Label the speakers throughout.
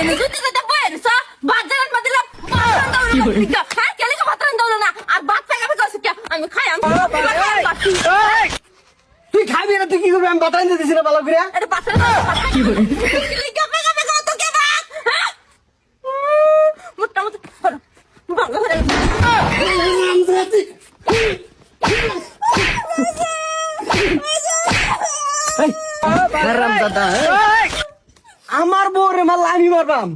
Speaker 1: আমি কইছি কি আমি খাই আমি
Speaker 2: তুই খাবি না তুই কি করবি আমি বাতাই দিতেছি না ভালো করে
Speaker 1: কি করে হ্যাঁ
Speaker 2: হারাম দাদা এই। আমার বউরে মারলা আমি মারবাম।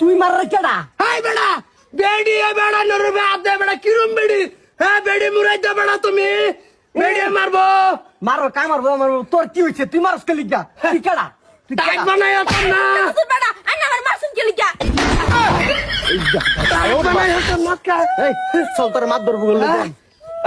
Speaker 2: তুই মারলে কেডা?
Speaker 3: হাই বেড়া বেডি এ বেড়া নরবে আদে বেড়া কিরম বেডি? হ্যাঁ বেডি মুরাই দে বেড়া তুমি। বেডি মারবো
Speaker 2: মারো কা মারবো মারবো তোর কি হইছে? তুই মারস কে লিগা? তুই কেডা? তুই
Speaker 3: টাইট
Speaker 2: কেডা?
Speaker 3: বানাই হতাম না।
Speaker 1: আমার কে লিগা?
Speaker 3: টাইট বানাই হতাম না কা।
Speaker 2: এই চল তোর মাত ধরবো বললে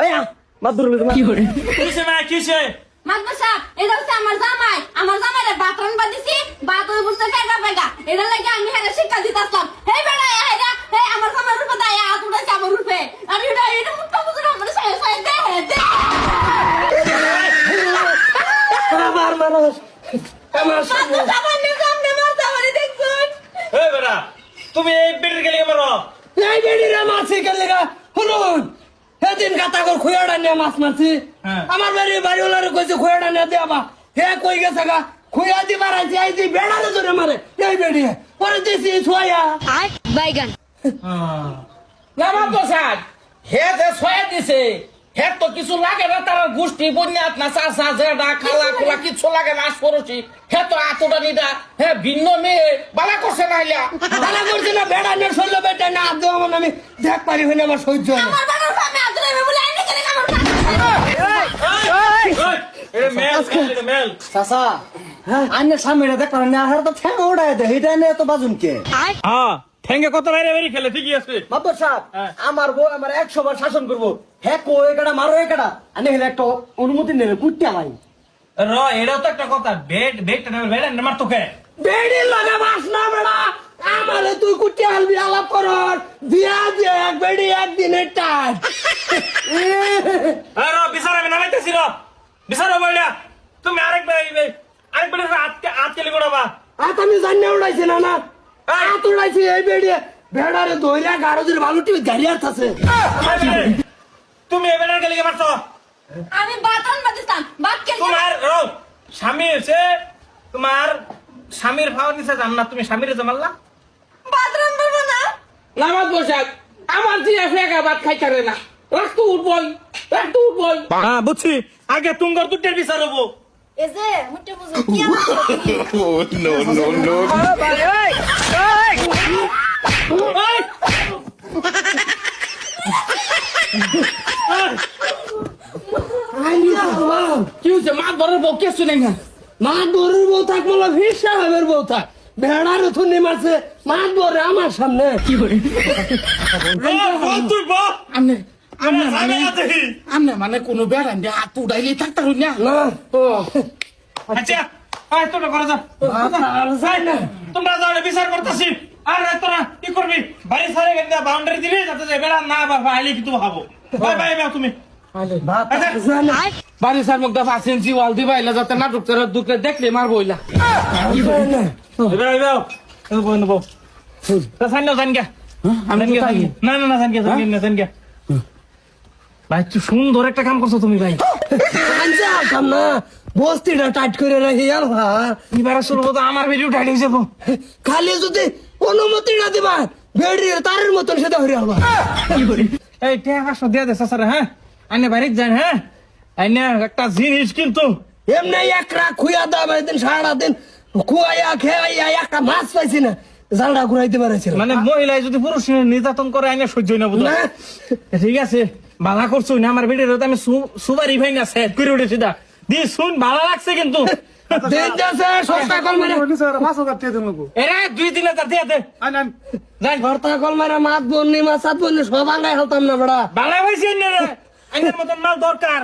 Speaker 2: এই আ, মাত ধরবো কি করে
Speaker 4: কিসে মা কিসে
Speaker 1: মাগবা সাহেব এটা হচ্ছে আমার জামাই। আমার জামাইরে বাতরন বাদিছি বাত ওই বুঝতে ফেগা ফেগা এটা লাগে আমি হেরে শিক্ষা দিতাম হে বেড়া হেরা হে আমার জামাই রূপে দায় আত উড়াইছে আমার রূপে। আর এটা এটা মুক্ত বুঝুন আমার দে দে।
Speaker 3: আমার সামনে
Speaker 1: সামনে
Speaker 4: তুমি এই বেটির গেলে মারো
Speaker 3: এই বেডি রে মারছি কে লাগা কাতা কর খুয়াড়া নিয়ে মাছ মারছি।
Speaker 4: হ্যাঁ।
Speaker 3: আমার বাড়ি বাড়িওয়ালারে কইছে খুয়াড়া নিয়ে দে আবা হে কই গেছে গা? খুয়া দি মারাইছি এই দি বেড়ারে ধরে মারে। এই বেডি। পরে দিছি ছয়া
Speaker 1: বাইগান।
Speaker 5: লামা প্রসাদ হে যে ছয় দিছে হে তো কিছু লাগে না তার গোষ্ঠী বন্যাত না চাষা জেডা খালা খোলা কিছু লাগে না পড়ছি হে তো আতুটা নিদা হে ভিন্ন মেয়ে বালা করছে না হইলা
Speaker 3: তালা করছি না বেড়া নিয়ে শৈল বেটা না আদৌ আমার আমি দেখ পারি হইলে আমার সহ্য না।
Speaker 1: আমার বাবার সামনে আদরে বলে আইনে কেন আমার
Speaker 4: এটা মেল এটা মেল
Speaker 2: চাচা আন্যের সামনে দেখ পারেন না আর তো ঠ্যাং ওড়ায় দে এটা নিয়ে তো বাজুন কে
Speaker 4: হ্যাঁ ঠেঙ্গে কত বাইরে বাইরে খেলে ঠিকই আছে।
Speaker 2: মাতর সাহেব
Speaker 4: হ্যাঁ।
Speaker 2: আমার বউ আমার একশো বার শাসন করব। হ্যাঁ কো একাটা মারো একাটা আমি হেলে একটা অনুমতি নেবে কুটতে আমায়।
Speaker 4: র এটাও তো একটা কথা। বেড বেডটা নেবে বেড মার তোকে।
Speaker 3: বেড়ি লাগা বাস না বেড়া আমারে তুই কুটি আলবি আলাপ করর। দিয়া দিয়ে এক বেড়ি একদিনের টাইট
Speaker 4: আর বিচার আমি নামাইতেছি র। বিচার বইলা তুমি আরেক বে- আরেক বেড়ে আটকে আটকে গোড়াবা
Speaker 3: আত আমি জানি উড়াইছি না না? আত উড়াইছি এই বেড়ি ভেড়ারে দইরা গাড়ি আর
Speaker 4: তুমি এ বেড়ার গেলে মারছো?
Speaker 1: আমি বাতরন বাদিতাম বাত কে
Speaker 4: তোমার রো। স্বামী এসে তোমার স্বামীর ভাও জান না তুমি স্বামীর জামাল্লা
Speaker 1: বাতরন বলব না।
Speaker 5: লামা প্রসাদ আমার ফেকা ভাত খাইতারে না। রাখতো উঠবই রাখতো উঠবই।
Speaker 4: হ্যাঁ বুঝছি। আগে তুঙ্গর দুটের বিচার হব।
Speaker 1: এই যে মুটে বুঝো কি আমার
Speaker 5: কি হচ্ছে মা ধরে বউ কে শুনে না
Speaker 3: মা দরের বউ থাক বলে ভিড় সাহেবের বউ থাক ভেড়ারে থুনি মারছে মা দরে আমার সামনে
Speaker 4: তুই বল
Speaker 5: আমনে আমনে মানে আমনে মানে কোনো বেড়ান দিয়ে হাত উড়াইলে থাকতে হই না ও
Speaker 4: আচ্ছা আয় তোরা করে যা তোমরা যাও বিচার করতেছি আর তোরা কি করবি বাড়ি সারে গেলে বাউন্ডারি দিবি যাতে যে বেড়া না বাবা আইলে কিন্তু ভাবো বাই বাই বাই তুমি আচ্ছা
Speaker 5: বাড়ি সার মুখ দফা আছেন জিওয়াল দিবাইলা যাতে নাটক করে দুকে দেখলে মার বইলা
Speaker 4: বাই নেব সাইন না সাইন গে। না না না সাইন গে সাইন গে, সাইন গে ভাই তুই সুন্দর একটা কাম করছ তুমি ভাই।
Speaker 3: আনছে আলতাম না। বস্তিটা টাইট করে রাখি আর
Speaker 4: এবারে শুরু তো আমার ভিডিও টাইট হয়ে যাব।
Speaker 3: খালি যদি অনুমতি না দিবা বেড়ি তারের মতন সেটা হয়ে আলবা
Speaker 4: এই টাকা পাঁচশো দিয়ে দে স্যার হ্যাঁ? আইনে বাড়িতে যান হ্যাঁ? আইনে একটা জিনিস কিন্তু।
Speaker 3: এমনি একরা খুয়া দাম দিন সারা দিন খুয়াইয়া খেয়াইয়া একটা মাছ পাইছি না। জালটা ঘুরাইতে পারেছিলাম
Speaker 4: মানে মহিলায় যদি পুরুষ নির্যাতন করে আইনে সহ্য না বুঝলো? ঠিক আছে বালা করছ না আমার ভিডিও আমি সু- সুপারি ভাই না সেট করে উঠেছি দা। দি শুন ভালো লাগছে কিন্তু।
Speaker 3: সব আঙ্গাই হতাম না বড়া।
Speaker 4: মতন মাল দরকার।